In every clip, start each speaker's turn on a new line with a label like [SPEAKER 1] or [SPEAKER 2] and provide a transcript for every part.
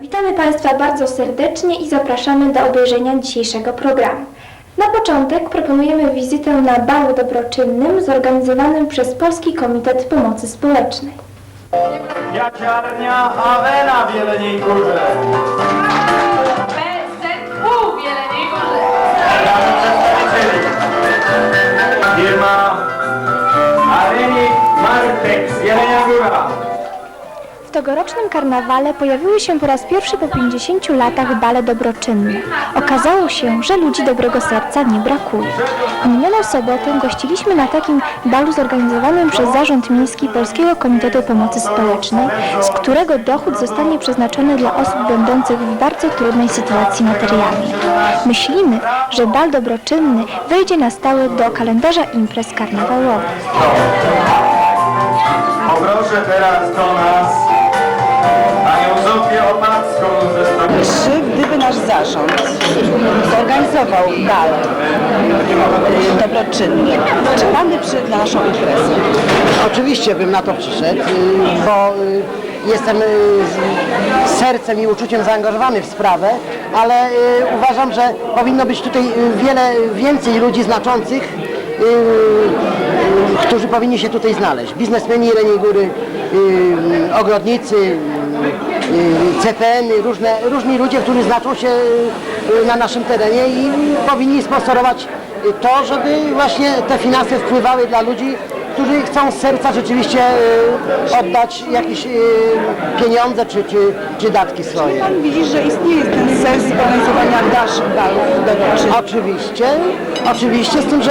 [SPEAKER 1] Witamy Państwa bardzo serdecznie i zapraszamy do obejrzenia dzisiejszego programu. Na początek proponujemy wizytę na balu dobroczynnym zorganizowanym przez Polski Komitet Pomocy Społecznej.
[SPEAKER 2] Jaciarnia Awena w Jeleniej Górze.
[SPEAKER 1] Tegorocznym karnawale pojawiły się po raz pierwszy po 50 latach bale dobroczynne. Okazało się, że ludzi dobrego serca nie brakuje. W minioną sobotę gościliśmy na takim balu zorganizowanym przez Zarząd Miejski Polskiego Komitetu Pomocy Społecznej, z którego dochód zostanie przeznaczony dla osób będących w bardzo trudnej sytuacji materialnej. Myślimy, że bal dobroczynny wejdzie na stałe do kalendarza imprez karnawałowych.
[SPEAKER 2] Poproszę teraz do
[SPEAKER 3] Czy gdyby nasz zarząd zorganizował bal y, dobroczynny, czy Pan by przyszedł na naszą imprezę?
[SPEAKER 4] Oczywiście bym na to przyszedł, y, bo y, jestem z sercem i uczuciem zaangażowany w sprawę, ale uważam, że powinno być tutaj wiele więcej ludzi znaczących, którzy powinni się tutaj znaleźć. Biznesmeni Jeleniej Góry, ogrodnicy, CPN, -y, różne, różni ludzie, którzy znaczą się y, na naszym terenie i powinni sponsorować y, to, żeby właśnie te finanse wpływały dla ludzi, którzy chcą z serca rzeczywiście y, oddać jakieś y, pieniądze czy, czy, czy datki swoje.
[SPEAKER 3] Pan widzi, że istnieje ten sens organizowania dalszych balów dobroczynnych.
[SPEAKER 4] Oczywiście, oczywiście, z tym, że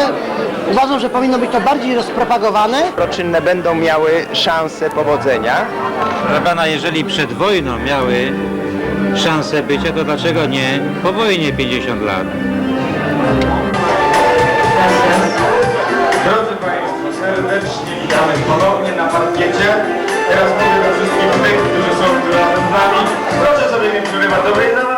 [SPEAKER 4] uważam, że powinno być to bardziej rozpropagowane.
[SPEAKER 5] dobroczynne będą miały szansę powodzenia.
[SPEAKER 6] Proszę pana, jeżeli przed wojną miały szansę bycia, to dlaczego nie po wojnie 50 lat?
[SPEAKER 2] Witamy ponownie na parkiecie. Teraz mówię do wszystkich tych, którzy są tu razem z nami. Proszę sobie nie przerywać dobrej zabawy.